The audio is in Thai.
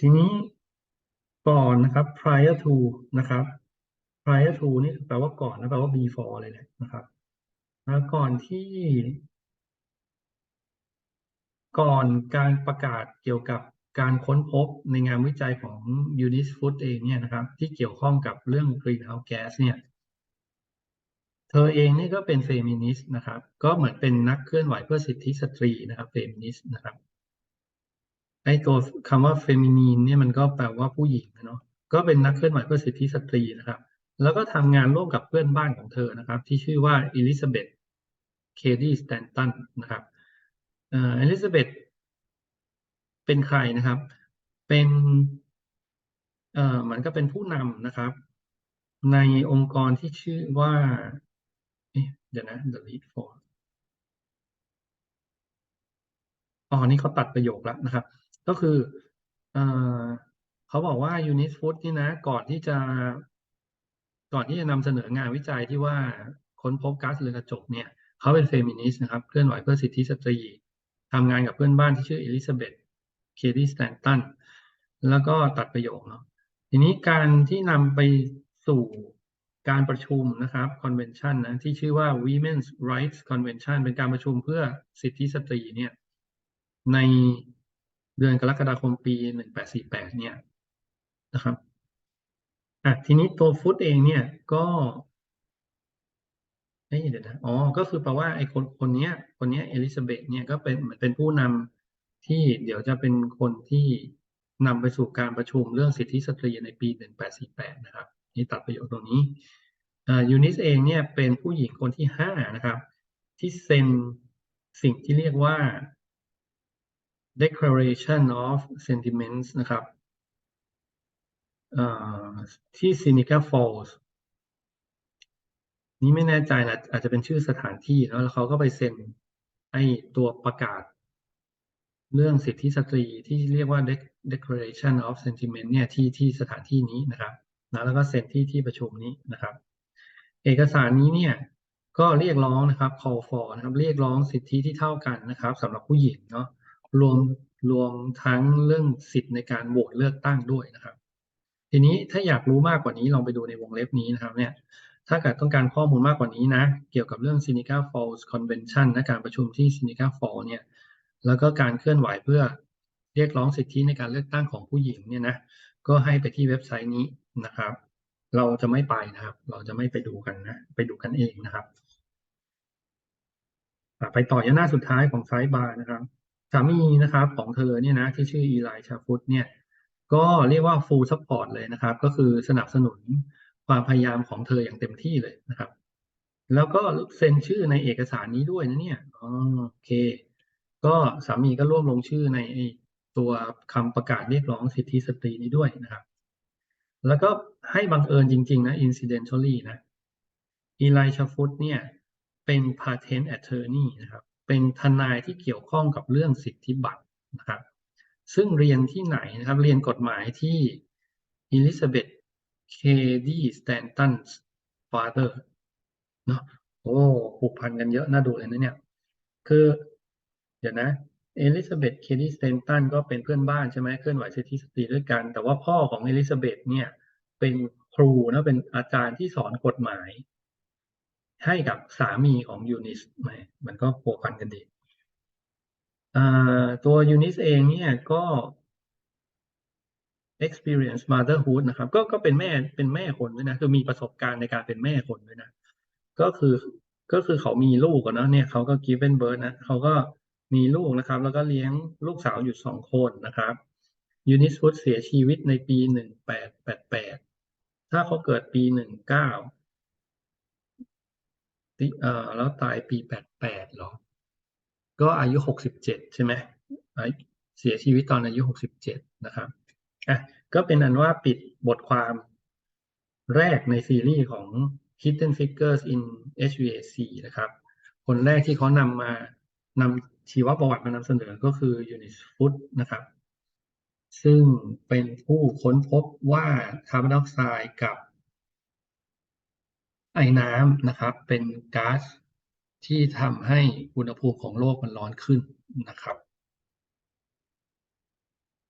ทีนี้ก่อนนะครับ prior to นะครับ prior to นี่แปลว่าก่อนนะแปลว่า before เลยแหละนะครับแล้วก่อนที่ ก่อนการประกาศเกี่ยวกับการค้นพบในงานวิจัยของยูนิสฟุตเองเนี่ยนะครับ ที่เกี่ยวข้องกับเรื่อง greenhouse gas เนี่ย เธอเองนี่ก็เป็นเฟมินิสต์นะครับ ก็เหมือนเป็นนักเคลื่อนไหวเพื่อสิทธิสตรีนะครับเฟมินิสต์นะครับ ไอ้ตัวคำว่าเฟมินีนเนี่ยมันก็แปลว่าผู้หญิงเนาะก็เป็นนักเคลื่อนไหวเพื่อสิทธิสตรีนะครับ แล้วก็ทำงานร่วมกับเพื่อนบ้านของเธอนะครับ ที่ชื่อว่าอลิซาเบธเคดีสแตนตันนะครับเอลิซาเบธเป็นใครนะครับ เป็นเอ่อเหมือนก็เป็นผู้นำนะครับ ในองค์กรที่ชื่อว่าเอ๊ะเดี๋ยวนะ the lead for อ๋อนี่เขาตัดประโยคแล้วนะครับ ก็คือเออเขาบอกว่ายูนิสฟุตนี่นะ ก่อนที่จะ ก่อนที่จะนำเสนองานวิจัยที่ว่าค้นพบก๊าซเรือนกระจกเนี่ยเขาเป็นเฟมินิสต์นะครับ เคลื่อนไหวเพื่อสิทธิสตรีทำงานกับเพื่อนบ้านที่ชื่อเอลิซาเบธเคดีสแตนตันแล้วก็ตัดประโยคเนาะทีนี้การที่นำไปสู่การประชุมนะครับคอนเวนชันนะที่ชื่อว่า Women's Rights Convention เป็นการประชุมเพื่อสิทธิสตรีเนี่ยใน เดือนกรกฎาคมปี1848เนี่ยนะครับอะทีนี้ตัวฟุตเองเนี่ยก็เอ้ยเดี๋ยวนะอ๋อ ก็คือแปลว่าไอ้คนคนเนี้ยคนเนี้ยเอลิซาเบธเนี่ยก็เป็นเหมือนเป็นผู้นำที่เดี๋ยวจะเป็นคนที่นำไปสู่การประชุมเรื่องสิทธิสตรีในปี 1848 นะครับ นี่ตัดประโยคตรงนี้ยูนิสเองเนี่ยเป็นผู้หญิงคนที่ห้านะครับ ที่เซ็นสิ่งที่เรียกว่า Declaration of Sentiments นะครับที่ Seneca Falls นี่ไม่แน่ใจนะอาจจะเป็นชื่อสถานที่แล้วเขาก็ไปเซ็นไอ้ตัวประกาศ เรื่องสิทธิสตรีที่เรียกว่า Declaration of Sentiment เนี่ยที่ที่สถานที่นี้นะครับนะแล้วก็เซ็นที่ที่ประชุมนี้นะครับ เอกสารนี้เนี่ยก็เรียกร้องนะครับ call for นะครับ เรียกร้องสิทธิที่เท่ากันนะครับสำหรับผู้หญิงเนาะ รวมรวมทั้งเรื่องสิทธิ์ในการโหวตเลือกตั้งด้วยนะครับ ทีนี้ถ้าอยากรู้มากกว่านี้ลองไปดูในวงเล็บนี้นะครับเนี่ยถ้าเกิดต้องการข้อมูลมากกว่านี้นะ เกี่ยวกับเรื่อง Seneca Falls Convention และการประชุมที่ Seneca Falls เนี่ยแล้วก็การเคลื่อนไหวเพื่อเรียกร้องสิทธิในการเลือกตั้งของผู้หญิงเนี่ยนะก็ให้ไปที่เว็บไซต์นี้นะครับ เราจะไม่ไปนะครับ เราจะไม่ไปดูกันนะ ไปดูกันเองนะครับ ไปต่อยหน้าสุดท้ายของไซต์บาร์นะครับ สามีนะครับของเธอเนี่ยนะที่ชื่ออีไลชาฟุตเนี่ยก็เรียกว่า full support เลยนะครับ ก็คือสนับสนุนความพยายามของเธออย่างเต็มที่เลยนะครับ แล้วก็เซ็นชื่อในเอกสารนี้ด้วยนะเนี่ยโอเค ก็สามีก็ร่วมลงชื่อในตัวคำประกาศเรียกร้องสิทธิสตรีนี้ด้วยนะครับ แล้วก็ให้บังเอิญจริง ๆ นะ incidentally นะอีไลชาฟุตเนี่ยเป็น patent attorney นะครับ เป็นทนายที่เกี่ยวข้องกับเรื่องสิทธิบัตรนะครับ ซึ่งเรียนที่ไหนนะครับ เรียนกฎหมายที่ Elizabeth k d Stanton's father เนาะโอ้ผูกพันกันเยอะน่าดูเลยนะเนี่ย คือ เดี๋ยวนะเอลิซาเบธเคดีสเตนตันก็เป็นเพื่อนบ้านใช่ไหมเคลื่อนไหวสิทธิสตรีด้วยกัน แต่ว่าพ่อของเอลิซาเบธเนี่ยเป็นครูนะเป็นอาจารย์ที่สอนกฎหมาย ให้กับสามีของยูนิสไหมมันก็ผูกพันกันดีตัวยูนิสเองเนี่ยก็ experience motherhood นะครับ ก็ก็เป็นแม่เป็นแม่คนด้วยนะ คือมีประสบการณ์ในการเป็นแม่คนด้วยนะ ก็คือก็คือเขามีลูกกันนะเนี่ยเขาก็ given birth นะเขาก็มีลูกนะครับ แล้วก็เลี้ยงลูกสาวอยู่สองคนนะครับยูนิสฟุตเสียชีวิตในปีหนึ่งแปดแปดแปดถ้าเขาเกิดปีหนึ่งเก้า เอ่อแล้วตายปีแปดแปดหรอ ก็อายุหกสิบเจ็ดใช่ไหมเสียชีวิตตอนอายุหกสิบเจ็ดนะครับอะก็เป็นอันว่าปิดบทความแรกในซีรีส์ของ Hidden Figures in HVAC นะครับ คนแรกที่เขานำมานำชีวประวัติมานำเสนอก็คือยูนิสฟุตนะครับ ซึ่งเป็นผู้ค้นพบว่าคาร์บอนไดออกไซด์กับ ไอ้น้ำนะครับ เป็นก๊าซที่ทำให้อุณหภูมิของโลกมันร้อนขึ้นนะครับ